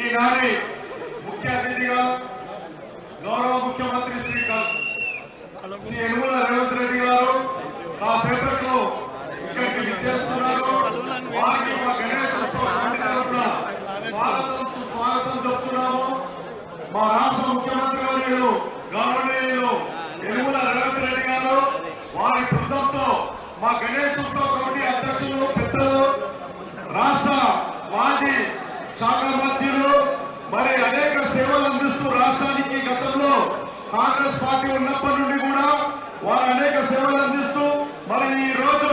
ఈనాటి ముఖ్య అతిథిగా గౌరవ ముఖ్యమంత్రి శ్రీ శ్రీ యనుమల రేవంత్ రెడ్డి గారు కాసేపట్లో ఇక్కడికి విచ్చేస్తున్నారు. వారికి మా గణేష్ తరఫున స్వాగతం సుస్వాగతం చెప్తున్నాము. మా రాష్ట్ర ముఖ్యమంత్రి గారు గౌరవనీయులు యనుమల రేవంత్ రెడ్డి గారు వారి బృందంతో మా గణేష్ ఉత్సవ కమిటీ అధ్యక్షులు పెద్దలు రాష్ట్ర మాజీ శాఖ మంత్రులు మరి అనేక సేవలు అందిస్తూ రాష్ట్రానికి గతంలో కాంగ్రెస్ పార్టీ ఉన్నప్పటి నుండి కూడా వారు అనేక సేవలు అందిస్తూ మరి ఈ రోజు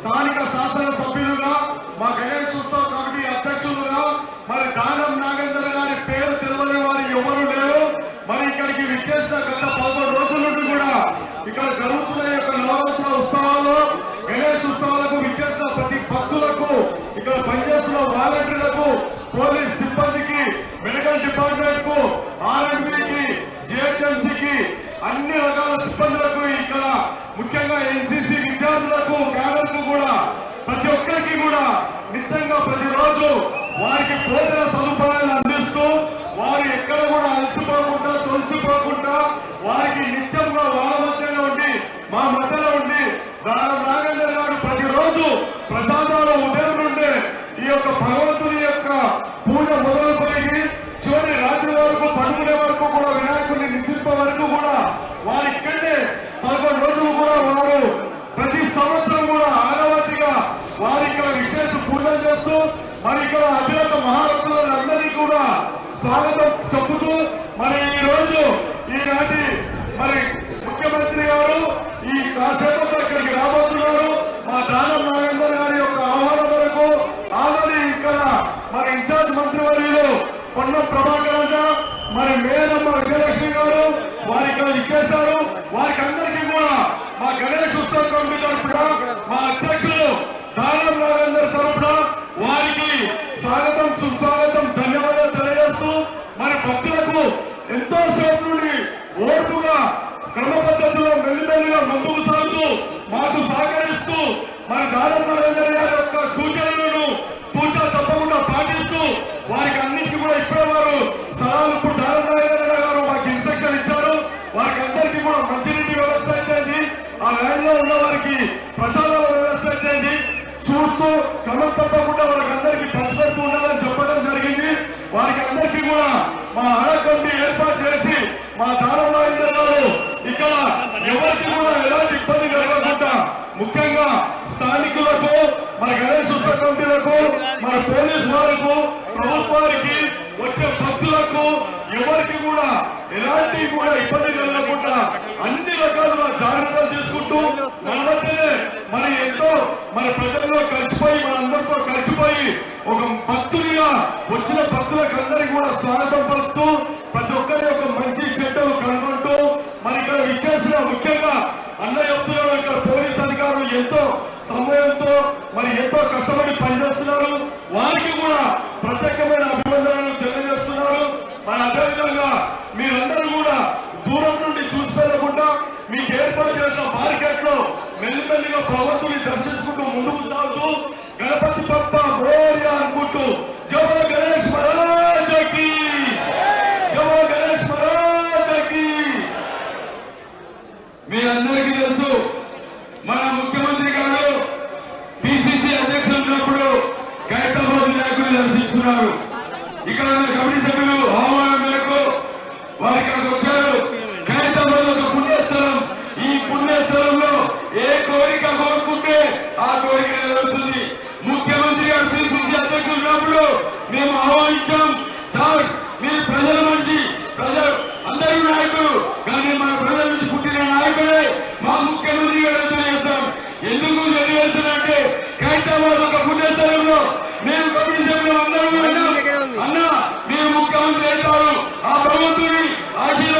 స్థానిక శాసన సభ్యులుగా మా గణేష్ ఉత్సవ కమిటీ అధ్యక్షులుగా మరి దానం నాగేందర్ గారి పేరు తెలియని వారు ఎవరు లేరు. మరి ఇక్కడికి విచ్చేసిన గత పదకొండు రోజుల నుండి కూడా ఇక్కడ జరుగుతున్న యొక్క నవరాత్రుల ఉత్సవాల్లో గణేష్ ఉత్సవాలకు విచ్చేసిన ప్రతి భక్తులకు ఇక్కడ పనిచేస్తున్న వాలంటీర్లకు ముఖ్యంగా ఎన్సీసీ విద్యార్థులకు క్యాడర్ కూడా ప్రతి ఒక్కరికి కూడా నిత్యంగా ప్రతిరోజు వారికి భోజన సదుపాయాలు అందిస్తూ వారు ఎక్కడ కూడా అలసిపోకుండా సొలసిపోకుండా వారికి నిత్యంగా వాళ్ళ మధ్యలో ఉండి మా మధ్యలో ఉండి దానం నాగేందర్ గారు ప్రతిరోజు ప్రసాదాలు ఉదయం నుండే ఈ యొక్క భగవంతుని యొక్క పూజ మొదలుపెరిగి చివరి రాత్రి వరకు పడుకునే వరకు కూడా వినాయకుడిని నిద్రింప వరకు కూడా వారికి ఇక్కడే పదకొండు రోజులు కూడా వారు ప్రతి సంవత్సరం కూడా ఆనవాతిగా వారు ఇక్కడ విశేష పూజలు చేస్తూ మరి ఇక్కడ అధిరత మహారథులందరినీ కూడా స్వాగతం చెబుతూ మరి ఈ రోజు ఈనాటి మరి ముఖ్యమంత్రి గారు ఈ కాసేపు ఇక్కడికి రాబోతున్నారు మా దానం నాగేందర్ గారి యొక్క ఆహ్వానం వరకు ఆల్రెడీ ఇక్కడ మరి ఇన్ఛార్జ్ మంత్రివర్యులు పొన్నం ప్రభాకర్ అన్న మరి మేనమ్మ విజయలక్ష్మి గారు వారి ఇక్కడ ఇచ్చేశారు. వారికి అందరికీ కూడా మా గణేష్ ఉత్సవ కమిటీ తరఫున మా అధ్యక్షులు దానం నాగేందర్ తరఫున వారికి స్వాగతం సుస్వాగతం మాకు సహకరిస్తూ మన దానం నరేంద్ర గారి యొక్క సూచనలను తూచా తప్పకుండా పాటిస్తూ వారికి అన్నింటికి కూడా ఇప్పుడే వారు సలహాలు ఇప్పుడు దానం నరేంద్ర గారు మాకు ఇన్స్ట్రక్షన్ ఇచ్చారు. వారికి అందరికీ కూడా మంచినీటి వ్యవస్థ అయితే ఆ ల్యాండ్లో ఉన్న వారికి ప్రసాదాల వ్యవస్థ అయితే చూస్తూ క్రమం తప్పకుండా వారికి అందరికీ పంచిపెడుతూ ఉండాలని చెప్పడం జరిగింది. వారికి అందరికీ కూడా మా ఆడ ఏర్పాటు చేసి మా దానం నాగేంద్ర గారు ఇక్కడ ఎవరికి కూడా ఎలాంటి ఇబ్బంది కలగకుండా ముఖ్యంగా స్థానికులకు మన గణేష్ ఉత్సవ కమిటీలకు మన పోలీసు వారికి ప్రభుత్వానికి వచ్చే భక్తులకు ఎవరికి కూడా ఎలాంటి కూడా ఇబ్బంది కలగకుండా అన్ని రకాలుగా జాగ్రత్తలు తీసుకుంటూ మన మధ్యనే మరి ఎంతో మన ప్రజల్లో కలిసిపోయి మనందరితో కలిసిపోయి ఒక భక్తుడిగా వచ్చిన భక్తులకు అందరికీ కూడా స్వాగతం పలుకుతూ ప్రతి ఒక్కరి యొక్క మంచి చెడ్డలు కనుగొంటూ మరి ఇక్కడ ఇచ్చేసిన ముఖ్యంగా అన్న చెప్తున్నాడు ఇక్కడ పోలీస్ అధికారులు ఎంతో సమయంతో మరి ఎంతో కష్టపడి పనిచేస్తున్నారు. వారికి కూడా ప్రత్యేకమైన అభినందనలు తెలియజేస్తున్నారు మరి అదేవిధంగా మీరందరూ కూడా దూరం నుండి చూసిపోకుండా మీకు ఏర్పాటు చేసిన మార్కెట్లో మెల్లిమెల్లిగా భగవంతుని దర్శించుకుంటూ ముందుకు సాగుతూ గణపతి పప్ప మోర్య అనుకుంటూ జవ గణేష్ మహారాజకి జవ గణేష్ మహారాజకి మీ అందరికీ తెలుసు మన ముఖ్యమంత్రి గారు పిసిసి అధ్యక్షులు ఉన్నప్పుడు ఖైరతాబాద్ వినాయకుడిని దర్శించుకున్నారు ఇక్కడ ఉన్న కమిటీ సభ్యులు ఆహ్వానం మేరకు వారు ఇక్కడికి వచ్చారు. ఖైరతాబాద్ ఒక పుణ్యస్థలం. ఈ పుణ్యస్థలంలో ఏ కోరిక కోరుకుంటే ఆ కోరిక నెరవేరుతుంది. ముఖ్యమంత్రి గారు పిసిసి అధ్యక్షులు మేము ఆహ్వానించాం. ఖైరతాబాద్ ఒక పుణ్యస్థలంలో మేము సభ్యులు అందరం అన్న మీరు ముఖ్యమంత్రి అవుతారు. ఆ భగవంతుని ఆశీర్వాదం